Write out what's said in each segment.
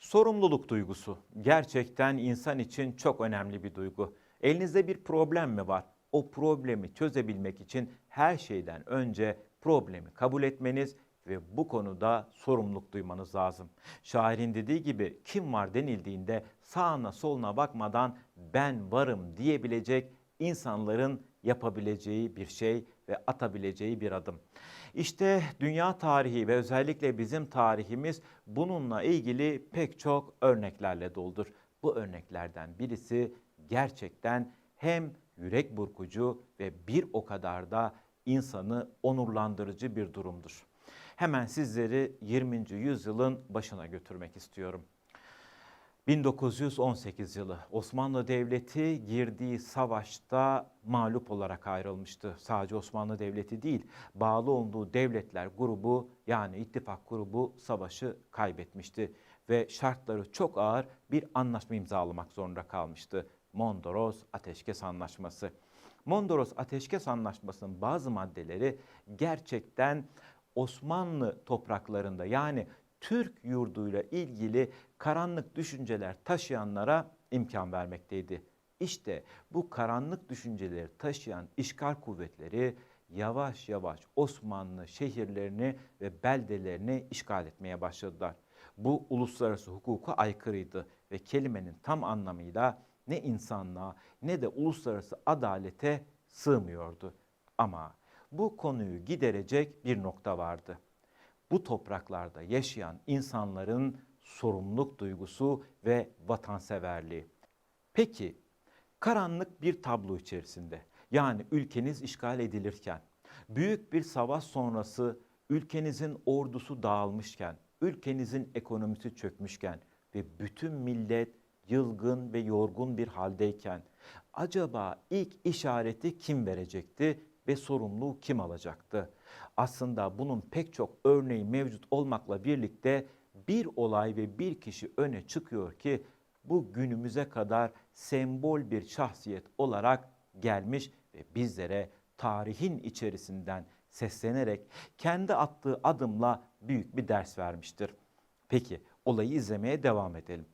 Sorumluluk duygusu gerçekten insan için çok önemli bir duygu. Elinizde bir problem mi var? O problemi çözebilmek için her şeyden önce problemi kabul etmeniz ve bu konuda sorumluluk duymanız lazım. Şairin dediği gibi kim var denildiğinde sağına soluna bakmadan ben varım diyebilecek insanların yapabileceği bir şey ve atabileceği bir adım. İşte dünya tarihi ve özellikle bizim tarihimiz bununla ilgili pek çok örneklerle doldur. Bu örneklerden birisi gerçekten hem yürek burkucu ve bir o kadar da insanı onurlandırıcı bir durumdur. Hemen sizleri 20. yüzyılın başına götürmek istiyorum. 1918 yılı Osmanlı Devleti girdiği savaşta mağlup olarak ayrılmıştı. Sadece Osmanlı Devleti değil, bağlı olduğu devletler grubu yani ittifak grubu savaşı kaybetmişti ve şartları çok ağır bir anlaşma imzalamak zorunda kalmıştı. Mondros Ateşkes Anlaşması. Mondros Ateşkes Anlaşması'nın bazı maddeleri gerçekten Osmanlı topraklarında yani Türk yurduyla ilgili karanlık düşünceler taşıyanlara imkan vermekteydi. İşte bu karanlık düşünceleri taşıyan işgal kuvvetleri yavaş yavaş Osmanlı şehirlerini ve beldelerini işgal etmeye başladılar. Bu uluslararası hukuka aykırıydı ve kelimenin tam anlamıyla ne insanlığa ne de uluslararası adalete sığmıyordu. Ama bu konuyu giderecek bir nokta vardı. Bu topraklarda yaşayan insanların sorumluluk duygusu ve vatanseverliği. Peki karanlık bir tablo içerisinde yani ülkeniz işgal edilirken, büyük bir savaş sonrası ülkenizin ordusu dağılmışken, ülkenizin ekonomisi çökmüşken ve bütün millet yılgın ve yorgun bir haldeyken acaba ilk işareti kim verecekti ve sorumluluğu kim alacaktı? Aslında bunun pek çok örneği mevcut olmakla birlikte bir olay ve bir kişi öne çıkıyor ki bu günümüze kadar sembol bir şahsiyet olarak gelmiş ve bizlere tarihin içerisinden seslenerek kendi attığı adımla büyük bir ders vermiştir. Peki olayı izlemeye devam edelim.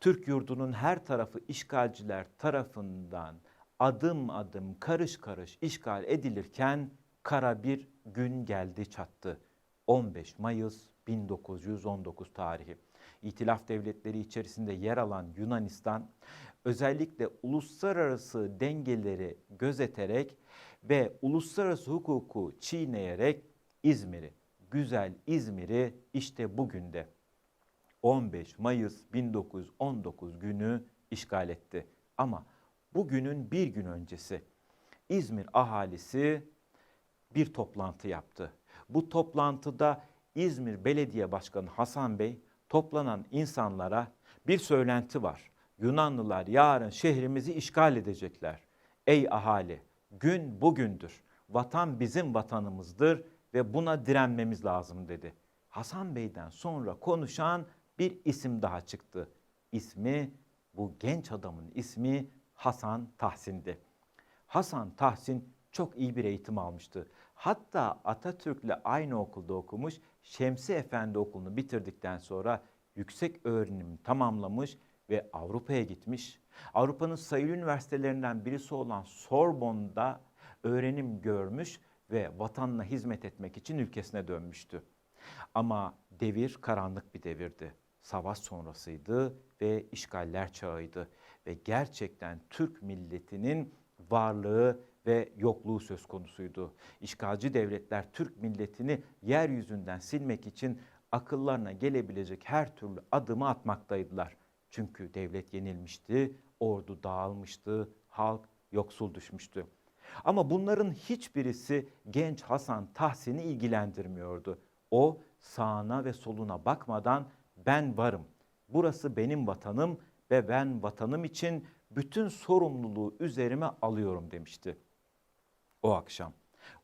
Türk yurdunun her tarafı işgalciler tarafından adım adım karış karış işgal edilirken kara bir gün geldi çattı. 15 Mayıs 1919 tarihi. İtilaf devletleri içerisinde yer alan Yunanistan özellikle uluslararası dengeleri gözeterek ve uluslararası hukuku çiğneyerek İzmir'i, güzel İzmir'i işte bugün de 15 Mayıs 1919 günü işgal etti. Ama bugünün bir gün öncesi İzmir ahalisi bir toplantı yaptı. Bu toplantıda İzmir Belediye Başkanı Hasan Bey toplanan insanlara bir söylenti var. Yunanlılar yarın şehrimizi işgal edecekler. Ey ahali gün bugündür. Vatan bizim vatanımızdır ve buna direnmemiz lazım dedi. Hasan Bey'den sonra konuşan bir isim daha çıktı. İsmi bu genç adamın ismi Hasan Tahsin'di. Hasan Tahsin çok iyi bir eğitim almıştı. Hatta Atatürk'le aynı okulda okumuş, Şemsi Efendi okulunu bitirdikten sonra yüksek öğrenim tamamlamış ve Avrupa'ya gitmiş. Avrupa'nın sayılı üniversitelerinden birisi olan Sorbonne'da öğrenim görmüş ve vatanına hizmet etmek için ülkesine dönmüştü. Ama devir karanlık bir devirdi. Savaş sonrasıydı ve işgaller çağıydı ve gerçekten Türk milletinin varlığı ve yokluğu söz konusuydu. İşgalci devletler Türk milletini yeryüzünden silmek için akıllarına gelebilecek her türlü adımı atmaktaydılar. Çünkü devlet yenilmişti, ordu dağılmıştı, halk yoksul düşmüştü. Ama bunların hiçbirisi genç Hasan Tahsin'i ilgilendirmiyordu. O sağına ve soluna bakmadan ben varım. Burası benim vatanım ve ben vatanım için bütün sorumluluğu üzerime alıyorum demişti. O akşam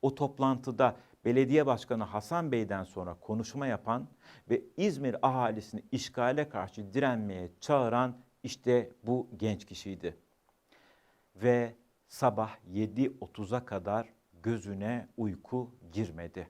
o toplantıda belediye başkanı Hasan Bey'den sonra konuşma yapan ve İzmir ahalisini işgale karşı direnmeye çağıran işte bu genç kişiydi. Ve sabah 7.30'a kadar gözüne uyku girmedi.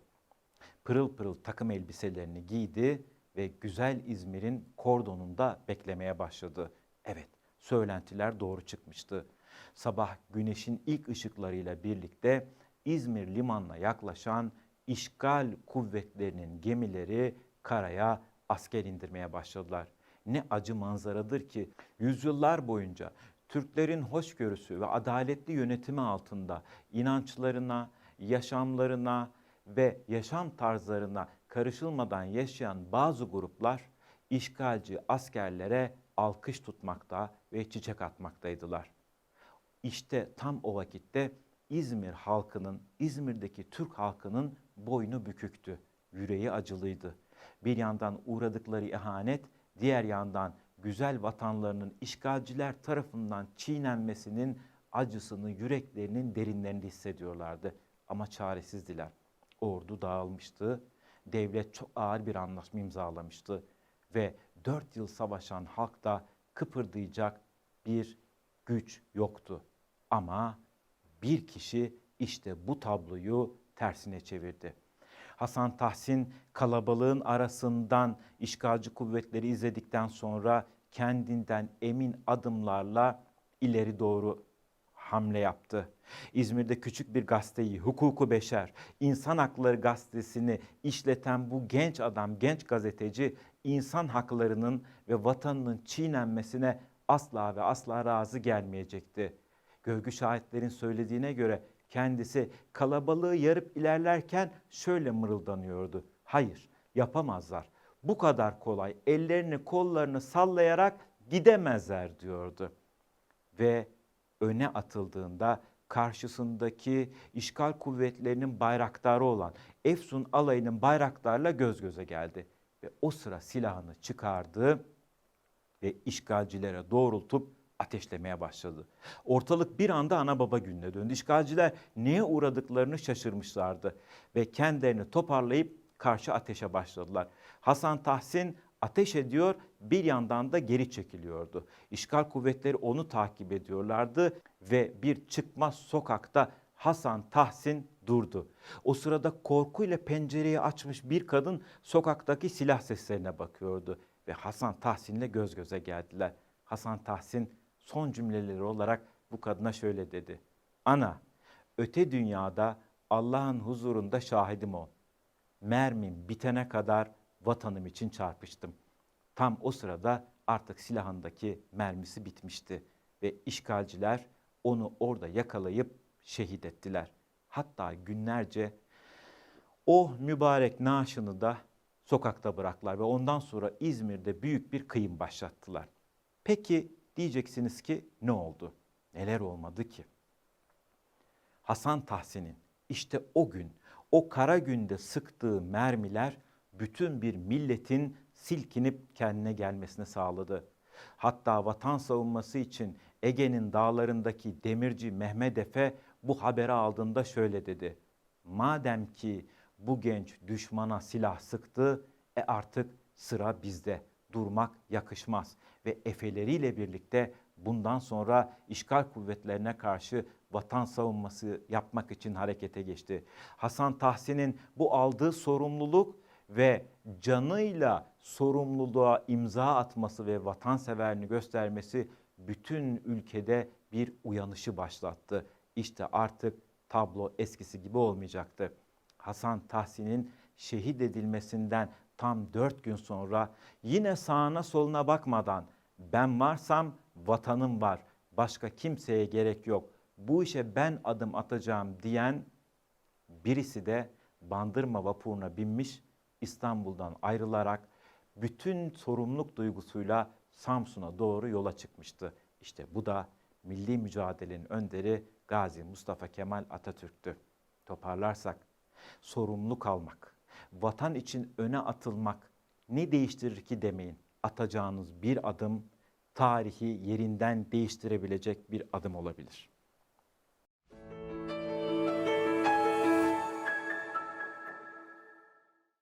Pırıl pırıl takım elbiselerini giydi ve güzel İzmir'in kordonunda beklemeye başladı. Evet, söylentiler doğru çıkmıştı. Sabah güneşin ilk ışıklarıyla birlikte İzmir limanına yaklaşan işgal kuvvetlerinin gemileri karaya asker indirmeye başladılar. Ne acı manzaradır ki yüzyıllar boyunca Türklerin hoşgörüsü ve adaletli yönetimi altında inançlarına, yaşamlarına ve yaşam tarzlarına karışılmadan yaşayan bazı gruplar işgalci askerlere alkış tutmakta ve çiçek atmaktaydılar. İşte tam o vakitte İzmir halkının, İzmir'deki Türk halkının boynu büküktü, yüreği acılıydı. Bir yandan uğradıkları ihanet, diğer yandan güzel vatanlarının işgalciler tarafından çiğnenmesinin acısını yüreklerinin derinlerinde hissediyorlardı. Ama çaresizdiler. Ordu dağılmıştı, devlet çok ağır bir anlaşma imzalamıştı ve dört yıl savaşan halkta kıpırdayacak bir güç yoktu. Ama bir kişi işte bu tabloyu tersine çevirdi. Hasan Tahsin kalabalığın arasından işgalci kuvvetleri izledikten sonra kendinden emin adımlarla ileri doğru hamle yaptı. İzmir'de küçük bir gazeteyi, Hukuku Beşer, İnsan Hakları Gazetesi'ni işleten bu genç adam, genç gazeteci insan haklarının ve vatanının çiğnenmesine asla ve asla razı gelmeyecekti. Görgü şahitlerin söylediğine göre kendisi kalabalığı yarıp ilerlerken şöyle mırıldanıyordu. Hayır, yapamazlar. Bu kadar kolay ellerini kollarını sallayarak gidemezler diyordu. Ve öne atıldığında karşısındaki işgal kuvvetlerinin bayraktarı olan Efsun alayının bayraktarla göz göze geldi. Ve o sıra silahını çıkardı ve işgalcilere doğrultup ateşlemeye başladı. Ortalık bir anda ana baba gününe döndü. İşgalciler neye uğradıklarını şaşırmışlardı ve kendilerini toparlayıp karşı ateşe başladılar. Hasan Tahsin ateş ediyor, bir yandan da geri çekiliyordu. İşgal kuvvetleri onu takip ediyorlardı ve bir çıkmaz sokakta Hasan Tahsin durdu. O sırada korkuyla pencereyi açmış bir kadın sokaktaki silah seslerine bakıyordu ve Hasan Tahsin'le göz göze geldiler. Hasan Tahsin son cümleleri olarak bu kadına şöyle dedi. Ana, öte dünyada Allah'ın huzurunda şahidim ol. Mermim bitene kadar vatanım için çarpıştım. Tam o sırada artık silahındaki mermisi bitmişti ve işgalciler onu orada yakalayıp şehit ettiler. Hatta günlerce o mübarek naaşını da sokakta bıraktılar ve ondan sonra İzmir'de büyük bir kıyım başlattılar. Peki diyeceksiniz ki ne oldu? Neler olmadı ki? Hasan Tahsin'in işte o gün, o kara günde sıktığı mermiler bütün bir milletin silkinip kendine gelmesini sağladı. Hatta vatan savunması için Ege'nin dağlarındaki demirci Mehmet Efe bu haberi aldığında şöyle dedi. Madem ki bu genç düşmana silah sıktı, e artık sıra bizde. Durmak yakışmaz ve efeleriyle birlikte bundan sonra işgal kuvvetlerine karşı vatan savunması yapmak için harekete geçti. Hasan Tahsin'in bu aldığı sorumluluk ve canıyla sorumluluğa imza atması ve vatanseverini göstermesi bütün ülkede bir uyanışı başlattı. İşte artık tablo eskisi gibi olmayacaktı. Hasan Tahsin'in şehit edilmesinden tam dört gün sonra yine sağına soluna bakmadan ben varsam vatanım var, başka kimseye gerek yok, bu işe ben adım atacağım diyen birisi de Bandırma vapuruna binmiş İstanbul'dan ayrılarak bütün sorumluluk duygusuyla Samsun'a doğru yola çıkmıştı. İşte bu da milli mücadelenin önderi Gazi Mustafa Kemal Atatürk'tü. Toparlarsak sorumluluk almak, vatan için öne atılmak ne değiştirir ki demeyin. Atacağınız bir adım tarihi yerinden değiştirebilecek bir adım olabilir.